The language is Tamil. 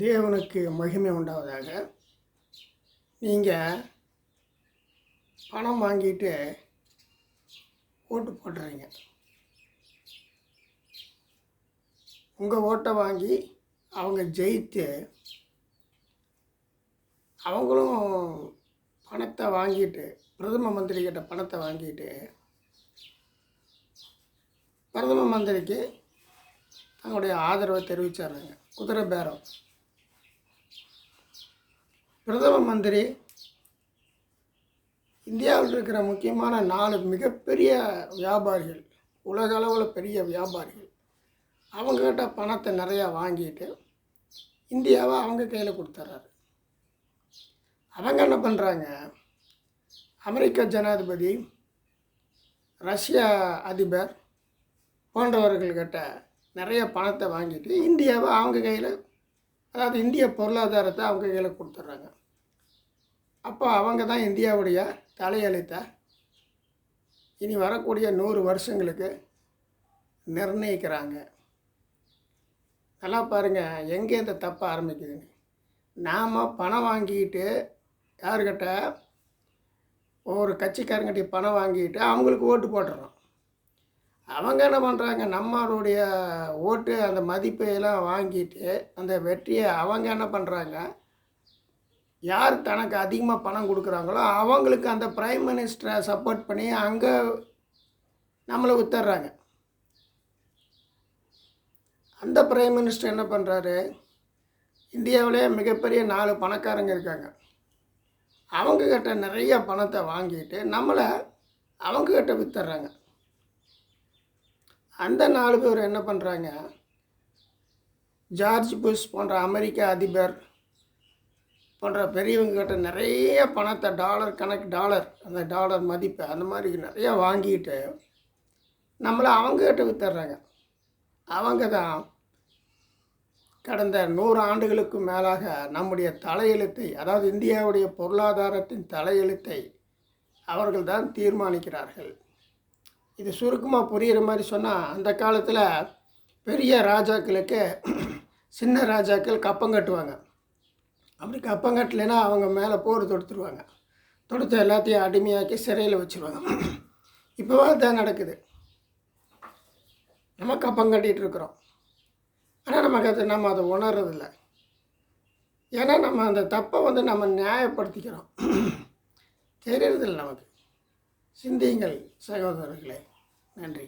தேவனுக்கு மகிமை உண்டாவதாக. நீங்கள் பணம் வாங்கிட்டு ஓட்டு போடுறீங்க உங்கள் ஓட்டை வாங்கி அவங்க ஜெயித்து அவங்களும் பணத்தை வாங்கிட்டு பிரதம மந்திரிக்கிட்ட பணத்தை வாங்கிட்டு பிரதம மந்திரிக்கு தங்களுடைய ஆதரவை தெரிவிச்சாருங்க குதிரை பேரம். பிரதம மந்திரி இந்தியாவில் இருக்கிற முக்கியமான நாலு மிகப்பெரிய வியாபாரிகள் உலக அளவில் பெரிய வியாபாரிகள் அவங்கக்கிட்ட பணத்தை நிறையா வாங்கிட்டு இந்தியாவை அவங்க கையில் கொடுத்துட்றாரு அவங்க என்ன பண்ணுறாங்க அமெரிக்க ஜனாதிபதி ரஷ்ய அதிபர் போன்றவர்கள்கிட்ட நிறைய பணத்தை வாங்கிட்டு இந்தியாவை அவங்க கையில் அதாவது இந்திய பொருளாதாரத்தை அவங்க கையில் கொடுத்துட்றாங்க. அப்போ அவங்க தான் இந்தியாவுடைய தலையெழுத்தை இனி வரக்கூடிய நூறு வருஷங்களுக்கு நிர்ணயிக்கிறாங்க. நல்லா பாருங்கள் எங்கே இந்த தப்பு ஆரம்பிக்குதுன்னு. நாம் பணம் வாங்கிட்டு யாருக்கிட்ட ஒரு கட்சிக்காரங்கிட்ட பணம் வாங்கிட்டு அவங்களுக்கு ஓட்டு போட்டுறோம். அவங்க என்ன பண்ணுறாங்க நம்மளுடைய ஓட்டு அந்த மதிப்பை எல்லாம் வாங்கிட்டு அந்த வெற்றியை அவங்க என்ன பண்ணுறாங்க யார் தனக்கு அதிகமாக பணம் கொடுக்குறாங்களோ அவங்களுக்கு அந்த ப்ரைம் மினிஸ்டரை சப்போர்ட் பண்ணி அங்கே நம்மளை வித்துட்றாங்க அந்த பிரைம் மினிஸ்டர் என்ன பண்ணுறாரு இந்தியாவிலே மிகப்பெரிய நாலு பணக்காரங்க இருக்காங்க. அவங்கக்கிட்ட நிறைய பணத்தை வாங்கிட்டு நம்மளை அவங்கக்கிட்ட விற்றுறாங்க அந்த நாலு பேர் என்ன பண்ணுறாங்க ஜார்ஜ் புஷ் போன்ற அமெரிக்க அதிபர் போன்ற பெரியவங்ககிட்ட நிறைய பணத்தை டாலர் கணக்கு டாலர் அந்த டாலர் மதிப்பை அந்த மாதிரி நிறைய வாங்கிட்டு நம்மளை அவங்ககிட்ட வித்துட்றாங்க. அவங்க தான் கடந்த நூறு ஆண்டுகளுக்கு மேலாக நம்முடைய தலையெழுத்தை அதாவது இந்தியாவுடைய பொருளாதாரத்தின் தலையெழுத்தை அவர்கள் தான் தீர்மானிக்கிறார்கள். இது சுருக்கமாக புரிகிற மாதிரி சொன்னால் அந்த காலத்தில் பெரிய ராஜாக்களுக்கு சின்ன ராஜாக்கள் கப்பம் கட்டுவாங்க. அப்படி கப்பம் கட்டலைன்னா அவங்க மேலே போர் தொடுத்துருவாங்க. தொடுத்து எல்லாத்தையும் அடிமையாக்கி சிறையில் வச்சுருவாங்க. இப்போவா தான் நடக்குது. நம்ம கப்பம் கட்டிகிட்டு இருக்கிறோம். ஆனால் நமக்கு அது நம்ம அதை உணர்றதில்ல. ஏன்னா நம்ம அந்த தப்பை வந்து நம்ம நியாயப்படுத்திக்கிறோம். தெரியறதில்லை நமக்கு. சிந்தியுங்கள் சகோதரர்களே. நன்றி.